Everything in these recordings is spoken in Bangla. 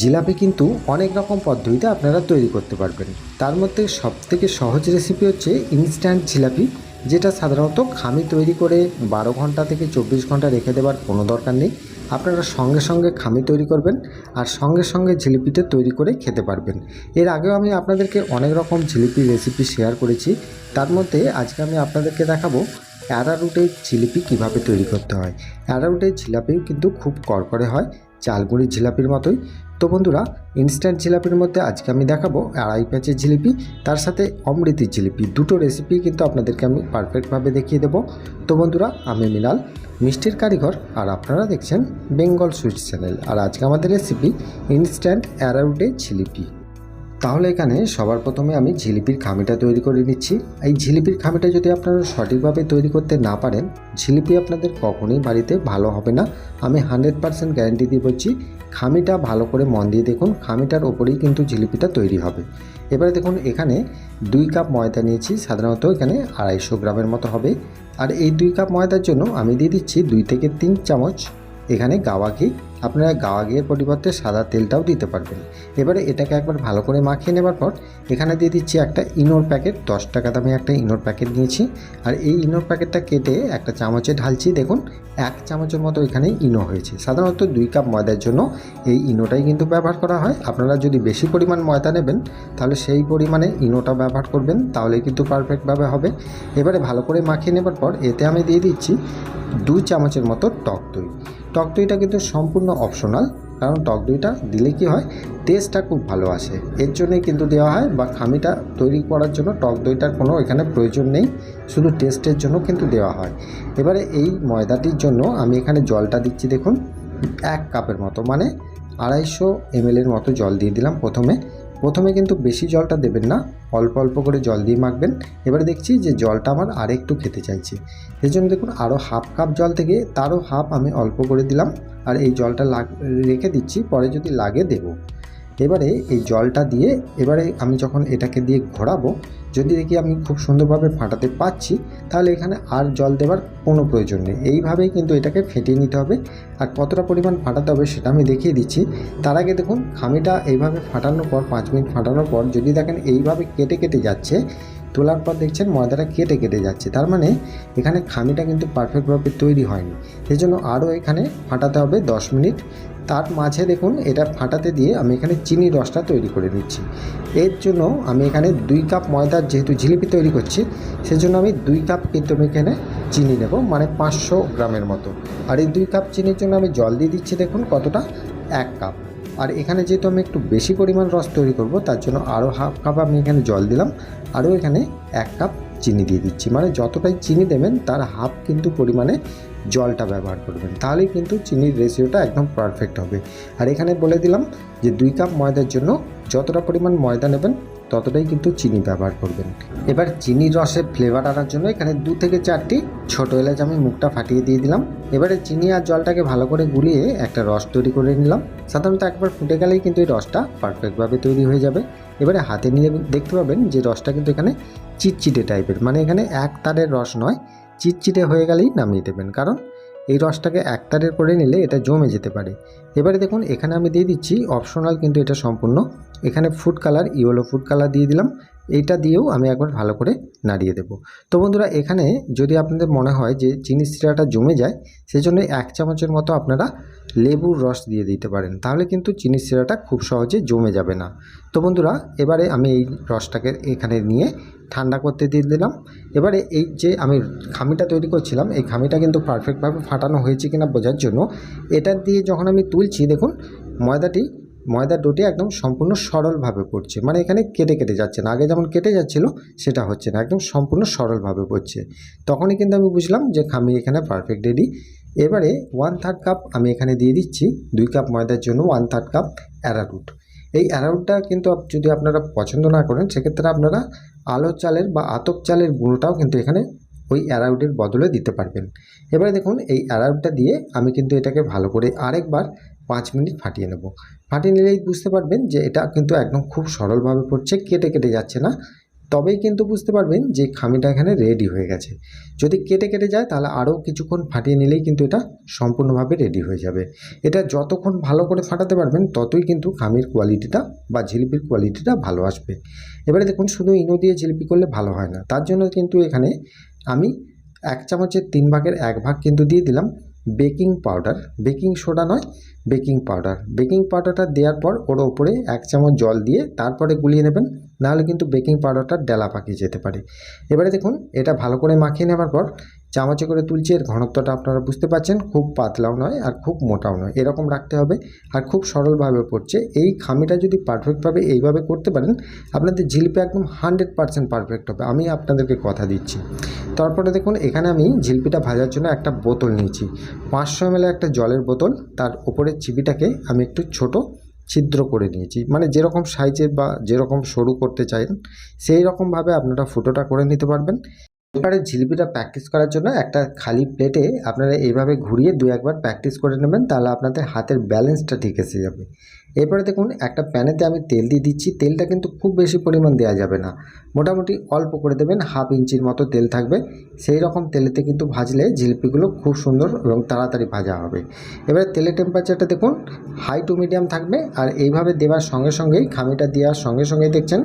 জিলাপি কিন্তু অনেক রকম পদ্ধতিতে আপনারা তৈরি করতে পারবেন। তার মধ্যে সবথেকে সহজ রেসিপি হচ্ছে ইনস্ট্যান্ট জিলাপি, যেটা সাধারণত খামি তৈরি করে বারো ঘণ্টা থেকে চব্বিশ ঘণ্টা রেখে দেওয়ার কোনো দরকার নেই। আপনারা সঙ্গে সঙ্গে খামি তৈরি করবেন আর সঙ্গে সঙ্গে জিলিপিটা তৈরি করে খেতে পারবেন। এর আগেও আমি আপনাদেরকে অনেক রকম জিলিপির রেসিপি শেয়ার করেছি। তার মধ্যে আজকে আমি আপনাদেরকে দেখাবো অ্যারারুটের জিলিপি কীভাবে তৈরি করতে হয়। অ্যারারুটের জিলাপিও কিন্তু খুব কড়কড়ে হয়, চালগুড়ির জিলাপির মতোই। তো বন্ধুরা ইনস্ট্যান্ট জিলাপির মধ্যে আজকে আমি দেখাবো আড়াই প্যাঁচের জিলিপি, তার সাথে অমৃতি জিলিপি। দুটো রেসিপি কিন্তু আপনাদেরকে আমি পারফেক্টভাবে দেখিয়ে দেবো। তো বন্ধুরা, আমি মিনাল মিষ্টির কারিগর, আর আপনারা দেখছেন বেঙ্গল সুইটস চ্যানেল। আর আজকে আমাদের রেসিপি ইনস্ট্যান্ট অ্যারাউডে জিলিপি। তাহলে এখানে সবার প্রথমে আমি জিলিপির খামিটা তৈরি করে নিচ্ছি। এই জিলিপির খামিটা যদি আপনারা সঠিকভাবে তৈরি করতে না পারেন, জিলিপি আপনাদের কখনোই বাড়িতে ভালো হবে না। আমি হান্ড্রেড পারসেন্ট গ্যারেন্টি দিয়ে বলছি, খামিটা ভালো করে মন দিয়ে দেখুন, খামিটার ওপরেই কিন্তু জিলিপিটা তৈরি হবে। এবারে দেখুন, এখানে দুই কাপ ময়দা নিয়েছি, সাধারণত এখানে আড়াইশো গ্রামের মতো হবে। আর এই দুই কাপ ময়দার জন্য আমি দিয়ে দিচ্ছি দুই থেকে তিন চামচ এখানে গাওয়া ঘি। আপনারা গাওয়া ঘিয়ের পরিবর্তে সাদা তেলটাও দিতে পারবেন। এবারে এটাকে একবার ভালো করে মাখিয়ে নেবার পর, এখানে দিয়ে দিচ্ছি একটা ইনোর প্যাকেট, দশ টাকা দামে একটা ইনোর প্যাকেট নিয়েছি। আর এই ইনোর প্যাকেটটা কেটে একটা চামচে ঢালছি, দেখুন, এক চামচের মতো এখানে ইনো হয়েছে। সাধারণত দুই কাপ ময়দার জন্য এই ইনোটাই কিন্তু ব্যবহার করা হয়। আপনারা যদি বেশি পরিমাণ ময়দা নেবেন, তাহলে সেই পরিমাণে ইনোটা ব্যবহার করবেন তাহলে কিন্তু পারফেক্টভাবে হবে। এবারে ভালো করে মাখিয়ে নেবার পর, এতে আমি দিয়ে দিচ্ছি দুই চামচের মতো টক দই। টক দইটা কিন্তু সম্পূর্ণ অপশনাল কারণ টক দইটা দিলে কি হয় টেস্টটা খুব ভালো আসে। এর জন্যই কিন্তু দেওয়া হয়, বা খামিটা তৈরি করার জন্য টক দইটার কোনো এখানে প্রয়োজন নেই, শুধু টেস্টের জন্য কিন্তু দেওয়া হয়। এবারে এই ময়দাটির জন্য আমি এখানে জলটা দিচ্ছি দেখুন, এক কাপের মতো মানে আড়াইশো এমএলের মতো জল দিয়ে দিলাম প্রথমে। প্রথমে কিন্তু বেশি জলটা দেবেন না, অল্প অল্প করে জল দিয়ে মাখবেন। এবারে দেখছি যে জলটা আমার আরেকটু খেতে চাইছে। সেই জন্য দেখুন আরও হাফ কাপ জল থেকে তারও হাফ আমি অল্প করে দিলাম আর এই জলটা রেখে দিচ্ছি, পরে যদি লাগে দেব। এবারে এই জলটা দিয়ে, এবারে আমি যখন এটাকে দিয়ে ঘোরাবো যদি দেখি আমি খুব সুন্দরভাবে ফাটাতে পাচ্ছি তাহলে এখানে আর জল দেওয়ার কোনো প্রয়োজন নেই। এইভাবেই কিন্তু এটাকে ফেটিয়ে নিতে হবে। আর কতটা পরিমাণ ফাটাতে হবে সেটা আমি দেখিয়ে দিচ্ছি। তার আগে দেখুন, খামিটা এইভাবে ফাটানোর পর, পাঁচ মিনিট ফাটানোর পর যদি দেখেন এইভাবে কেটে কেটে যাচ্ছে তোলার পর দেখছেন ময়দাটা কেটে কেটে যাচ্ছে। তার মানে এখানে খামিটা কিন্তু পারফেক্টভাবে তৈরি হয়নি। সেই জন্য আরও এখানে ফাটাতে হবে দশ মিনিট। তার মাঝে দেখুন, এটা ফাটাতে দিয়ে আমি এখানে চিনি রসটা তৈরি করে নিচ্ছি। এর জন্য আমি এখানে দুই কাপ ময়দার যেহেতু জিলিপি তৈরি করছি, সেজন্য আমি দুই কাপ কিন্তু আমি এখানে চিনি নেব মানে পাঁচশো গ্রামের মতো। আর এই দুই কাপ চিনির জন্য আমি জল দিয়ে দিচ্ছি, দেখুন কতটা? এক কাপ। আর এখানে যেহেতু আমি একটু বেশি পরিমাণ রস তৈরি করব, তার জন্য আরও হাফ কাপ আমি এখানে জল দিলাম। আরও এখানে এক কাপ চিনি দিয়ে দিচ্ছি। মানে যতটাই চিনি দেবেন, তার হাফ কিন্তু পরিমাণে জলটা ব্যবহার করবেন। তাহলেই কিন্তু চিনির রেশিওটা একদম পারফেক্ট হবে। আর এখানে বলে দিলাম যে দুই কাপ ময়দার জন্য যতটা পরিমাণ ময়দা নেবেন ততটাই কিন্তু চিনি ব্যবহার করবেন। এবার চিনির রসে ফ্লেভার আনার জন্য এখানে দু থেকে চারটি ছোটো এলাচ আমি মুখটা ফাটিয়ে দিয়ে দিলাম। এবারে চিনি আর জলটাকে ভালো করে গুলিয়ে একটা রস তৈরি করে নিলাম। সাধারণত একবার ফুটে গেলেই কিন্তু এই রসটা পারফেক্টভাবে তৈরি হয়ে যাবে। এবারে হাতে নিয়ে দেখতে পাবেন যে রসটা কিন্তু এখানে চিটচিটে টাইপের মানে এখানে এক তারের রস নয়, চিটচিটে হয়ে গেলেই নামিয়ে দেবেন। কারণ এই রসটাকে একতারের করে নিলে এটা জমে যেতে পারে। এবারে দেখুন, এখানে আমি দিয়ে দিচ্ছি অপশনাল কিন্তু এটা সম্পূর্ণ এখানে food colour yellow food colour দিয়ে দিলাম। এইটা দিয়েও আমি একবার ভালো করে নাড়িয়ে দেবো। তো বন্ধুরা, এখানে যদি আপনাদের মনে হয় যে চিনি সিরাটা জমে যায়, সেজন্য এক চামচের মতো আপনারা লেবুর রস দিয়ে দিতে পারেন। তাহলে কিন্তু চিনি সিরাটা খুব সহজে জমে যাবে না। তো বন্ধুরা, এবারে আমি এই রসটাকে এখানে নিয়ে ঠান্ডা করতে দিয়ে দিলাম। এবারে এই যে আমি খামিটা তৈরি করছিলাম, এই খামিটা কিন্তু পারফেক্টভাবে ফাটানো হয়েছে কিনা বোঝার জন্য, এটা দিয়ে যখন আমি তুলছি, দেখুন, ময়দাটি ময়দার ডোটি একদম সম্পূর্ণ সরলভাবে পড়ছে। মানে এখানে কেটে কেটে যাচ্ছে না। আগে যেমন কেটে যাচ্ছিল, সেটা হচ্ছে না। একদম সম্পূর্ণ সরলভাবে পড়ছে। তখনই কিন্তু আমি বুঝলাম যে খামি এখানে পারফেক্ট রেডি এবারে ওয়ান থার্ড কাপ আমি এখানে দিয়ে দিচ্ছি। দুই কাপ ময়দার জন্য ওয়ান থার্ড কাপ অ্যারারুট এই অ্যারারুটটা কিন্তু যদি আপনারা পছন্দ না করেন, সেক্ষেত্রে আপনারা আলো চালের বা আতপ চালের গুঁড়োটাও কিন্তু এখানে ওই অ্যারারুটের বদলে দিতে পারবেন। এবারে দেখুন, এই অ্যারারুটটা দিয়ে আমি কিন্তু এটাকে ভালো করে আরেকবার পাঁচ মিনিট ফাটিয়ে নেব। ফাটিয়ে নিলেই বুঝতে পারবেন যে এটা কিন্তু একদম খুব সরলভাবে পড়ছে, কেটে কেটে যাচ্ছে না। তবেই কিন্তু বুঝতে পারবেন যে খামিটা এখানে রেডি হয়ে গেছে। যদি কেটে কেটে যায় তাহলে আরও কিছুক্ষণ ফাটিয়ে নিলেই কিন্তু এটা সম্পূর্ণভাবে রেডি হয়ে যাবে। এটা যতক্ষণ ভালো করে ফাটাতে পারবেন ততই কিন্তু খামির কোয়ালিটিটা বা জিলিপির কোয়ালিটিটা ভালো আসবে। এবারে দেখুন, শুধু ইনো দিয়ে জিলিপি করলে ভালো হয় না। তার জন্য কিন্তু এখানে আমি এক চামচের তিন ভাগের এক ভাগ কিন্তু দিয়ে দিলাম। Baking powder. বেকিং সোডা নয়, বেকিং পাউডার। বেকিং পাউডারটা দেওয়ার পর ওর ওপরে এক চামচ জল দিয়ে তারপরে গুলিয়ে নেবেন, নাহলে কিন্তু বেকিং পাউডারটা ডেলা পাকিয়ে যেতে পারে। এবারে দেখুন, এটা ভালো করে মাখিয়ে নেওয়ার পর চামচে করে তুলছি, এর ঘনত্বটা আপনারা বুঝতে পারছেন, খুব পাতলাও নয় আর খুব মোটাও নয়। এরকম রাখতে হবে আর খুব সরলভাবে পড়ছে। এই খামিটা যদি পারফেক্টভাবে এইভাবে করতে পারেন, আপনাদের জিলিপি একদম হান্ড্রেড পারসেন্ট পারফেক্ট হবে। আমি আপনাদেরকে কথা দিচ্ছি। তারপরে দেখুন, এখানে আমি জিলিপিটা ভাজার জন্য একটা বোতল নিয়েছি। পাঁচশো এমএল একটা জলের বোতল, তার উপরের চিবিটাকে আমি একটু ছোট ছিদ্র করে নিয়েছি। মানে যেরকম সাইজের বা যেরকম সরু করতে চান সেই রকমভাবে আপনারা ফুটোটা করে নিতে পারবেন। এবারে জিলিপিটা প্র্যাকটিস করার জন্য একটা খালি প্লেটে আপনারা এইভাবে ঘুরিয়ে দু একবার প্র্যাকটিস করে নেবেন, তাহলে আপনাদের হাতের ব্যালেন্সটা ঠিক এসে যাবে। এরপরে দেখুন, একটা প্যানেতে আমি তেল দিয়ে দিচ্ছি, তেলটা কিন্তু খুব বেশি পরিমাণ দেওয়া যাবে না। মোটামুটি অল্প করে দেবেন, হাফ ইঞ্চির মতো তেল থাকবে। সেই রকম তেলেতে কিন্তু ভাজলে জিলিপিগুলো খুব সুন্দর এবং তাড়াতাড়ি ভাজা হবে। এবারে তেলের টেম্পারেচারটা দেখুন হাই টু মিডিয়াম থাকবে, আর এইভাবে দেওয়ার সঙ্গে সঙ্গেই খামিটা দেওয়ার সঙ্গে সঙ্গেই দেখছেন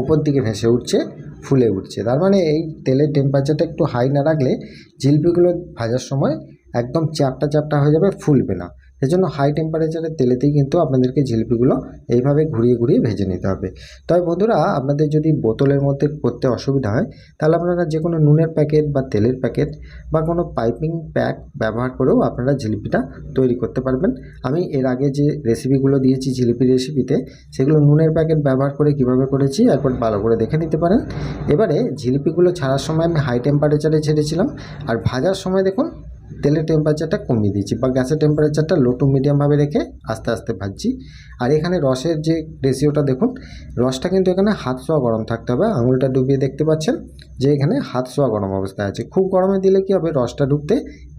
ওপর দিকে ভেসে উঠছে। ফুলে উঠছে। তার মানে এই তেলের টেম্পারেচারটা একটু হাই না রাখলে জিলিপিগুলো ভাজার সময় একদম চ্যাপটা চ্যাপটা হয়ে যাবে, ফুলবে না। সেজন্য হাই টেম্পারেচারের তেলেতেই কিন্তু আপনাদেরকে জিলিপিগুলো এইভাবে ঘুরিয়ে ঘুরিয়ে ভেজে নিতে হবে। তবে বন্ধুরা, আপনাদের যদি বোতলের মধ্যে করতে অসুবিধা হয়, তাহলে আপনারা যে কোনো নুনের প্যাকেট বা তেলের প্যাকেট বা কোনো পাইপিং প্যাক ব্যবহার করেও আপনারা জিলিপিটা তৈরি করতে পারবেন। আমি এর আগে যে রেসিপিগুলো দিয়েছি জিলিপি রেসিপিতে সেগুলো নুনের প্যাকেট ব্যবহার করে কীভাবে করেছি একবার ভালো করে দেখে নিতে পারেন। এবারে জিলিপিগুলো ছাড়ার সময় আমি হাই টেম্পারেচারে ছেড়েছিলাম। আর ভাজার সময় দেখুন তেলের টেম্পারেচারটা কমিয়ে দিয়েছি বা গ্যাসের টেম্পারেচারটা লো টু মিডিয়ামভাবে রেখে আস্তে আস্তে ভাজছি। আর এখানে রসের যে রেশিওটা দেখুন, রসটা কিন্তু এখানে হাত ছোঁয়া গরম থাকতে হবে। আঙুলটা ডুবিয়ে দেখতে পাচ্ছেন যে এখানে হাত ছোঁয়া গরম অবস্থায় আছে। খুব গরমে দিলে কি হবে? রসটা ঢুকতে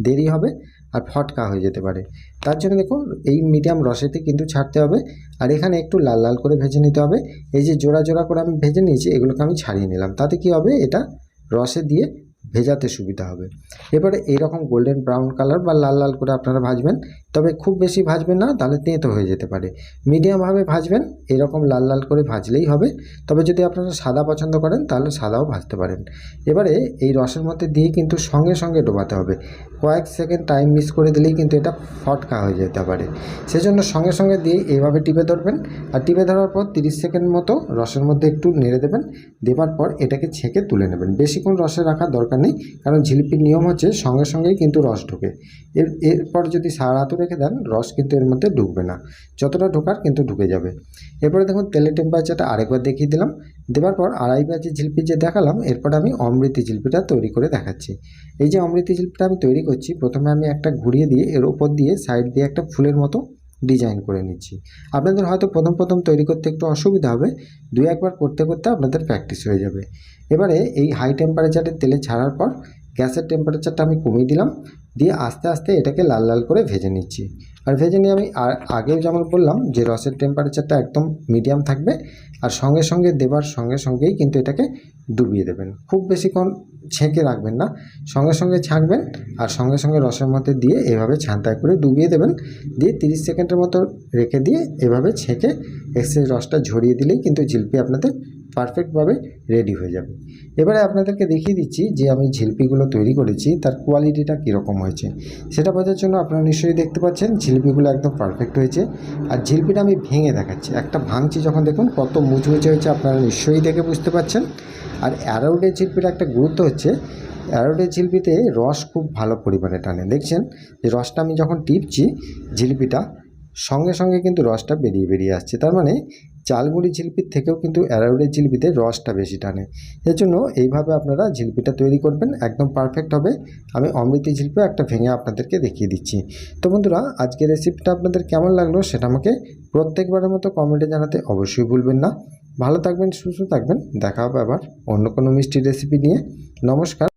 দেরি হবে আর ফটকা হয়ে যেতে পারে। তার জন্য দেখুন, এই মিডিয়াম রসেতে কিন্তু ছাড়তে হবে। আর এখানে একটু লাল লাল করে ভেজে নিতে হবে। এই যে জোড়া জোড়া করে আমি ভেজে নিয়েছি, এগুলোকে আমি ছাড়িয়ে নিলাম। তাতে কি হবে? এটা রসে দিয়ে ভেজাতে সুবিধা হবে। এবারে এইরকম গোল্ডেন ব্রাউন কালার বা লাল লাল করে আপনারা ভাজবেন, তবে খুব বেশি ভাজবেন না, তাহলে তেঁতো হয়ে যেতে পারে। মিডিয়ামভাবে ভাজবেন, এরকম লাল লাল করে ভাজলেই হবে, তবে যদি আপনারা সাদা পছন্দ করেন, তাহলে সাদাও ভাজতে পারেন। এবারে এই রসের মধ্যে দিয়ে কিন্তু সঙ্গে সঙ্গে ডোবাতে হবে। কয়েক সেকেন্ড টাইম মিস করে দিলেই কিন্তু এটা ফটকা হয়ে যেতে পারে। সেজন্য সঙ্গে সঙ্গে দিয়ে এইভাবে টিপে ধরবেন, আর টিপে ধরার পর তিরিশ সেকেন্ড মতো রসের মধ্যে একটু নেড়ে দেবেন দেওয়ার পর এটাকে ছেঁকে তুলে নেবেন। বেশিক্ষণ রসে রাখার দরকার নেই, কারণ ঝিলিপির নিয়ম হচ্ছে সঙ্গে সঙ্গেই কিন্তু রস ঢোকে। এর, এরপর যদি সারা হাতে রেখে দেন, রস কিন্তু এর মধ্যে ঢুকবে না। যতটা ঢোকার কিন্তু ঢুকে যাবে। এরপরে দেখুন, তেলের টেম্পারেচারটা আরেকবার দেখিয়ে দিলাম। দেওয়ার পর আড়াই বাজি জিলিপি যে দেখালাম, এরপর আমি অমৃতি জিলিপিটা তৈরি করে দেখাচ্ছি। এই যে অমৃতি জিলিপিটা আমি তৈরি করছি, প্রথমে আমি একটা ঘুরিয়ে দিয়ে, এর ওপর দিয়ে সাইড দিয়ে একটা ফুলের মতো ডিজাইন করে নিচ্ছি। আপনাদের হয়তো প্রথম প্রথম তৈরি করতে একটু অসুবিধা হবে দু একবার করতে করতে আপনাদের প্র্যাকটিস হয়ে যাবে। এবারে এই হাই টেম্পারেচারে তেলে ছাড়ার পর গ্যাসের টেম্পারেচারটা আমি কমিয়ে দিলাম, দিয়ে আস্তে আস্তে এটাকে লাল লাল করে ভেজে নিচ্ছি। আর ভেজে নিয়ে আমি আর আগেও যেমন বললাম যে রসের টেম্পারেচারটা একদম মিডিয়াম থাকবে, আর সঙ্গে সঙ্গে দেবার সঙ্গে সঙ্গেই কিন্তু এটাকে ডুবিয়ে দেবেন। খুব বেশিক্ষণ ছেঁকে রাখবেন না, সঙ্গে সঙ্গে ছাঁকবেন, আর সঙ্গে সঙ্গে রসের মধ্যে দিয়ে এভাবে ছান্তায় করে ডুবিয়ে দেবেন, দিয়ে তিরিশ সেকেন্ডের মতো রেখে দিয়ে এভাবে ছেঁকে এক্সেস রসটা ঝরিয়ে দিলেই কিন্তু জিলিপি আপনাদের পারফেক্টভাবে রেডি হয়ে যাবে। এবারে আপনাদেরকে দেখিয়ে দিচ্ছি যে আমি ঝিলপিগুলো তৈরি করেছি, তার কোয়ালিটিটা কীরকম হয়েছে। সেটা বোঝার জন্য আপনারা নিশ্চয়ই দেখতে পাচ্ছেন, ঝিলপিগুলো একদম পারফেক্ট হয়েছে। আর ঝিলপিটা আমি ভেঙে দেখাচ্ছি। একটা ভাঙছি যখন দেখুন, কত মুচমুচে হয়েছে আপনারা নিশ্চয়ই দেখে বুঝতে পারছেন আর অ্যারোডের ঝিলপির একটা গুরুত্ব হচ্ছে অ্যারোডের ঝিলপিতে রস খুব ভালো পরিমাণে টানে। দেখছেন? যে রসটা আমি যখন টিপছি, ঝিলপিটা সঙ্গে সঙ্গে কিন্তু রসটা বেরিয়ে বেরিয়ে আসছে। তার মানে চালগুড়ি ঝিলপির থেকেও কিন্তু অ্যারাউডের ঝিলপিতে রসটা বেশি টানে। এর জন্য এইভাবে আপনারা ঝিলপিটা তৈরি করবেন, একদম পারফেক্ট হবে। আমি অমৃতি ঝিলপি একটা ভেঙে আপনাদেরকে দেখিয়ে দিচ্ছি। তো বন্ধুরা, আজকের রেসিপিটা আপনাদের কেমন লাগল সেটা আমাকে প্রত্যেকবারের মতো কমেন্টে জানাতে অবশ্যই ভুলবেন না। ভালো থাকবেন, সুস্থ থাকবেন। দেখা হবে আবার অন্য কোনো মিষ্টি রেসিপি নিয়ে। নমস্কার।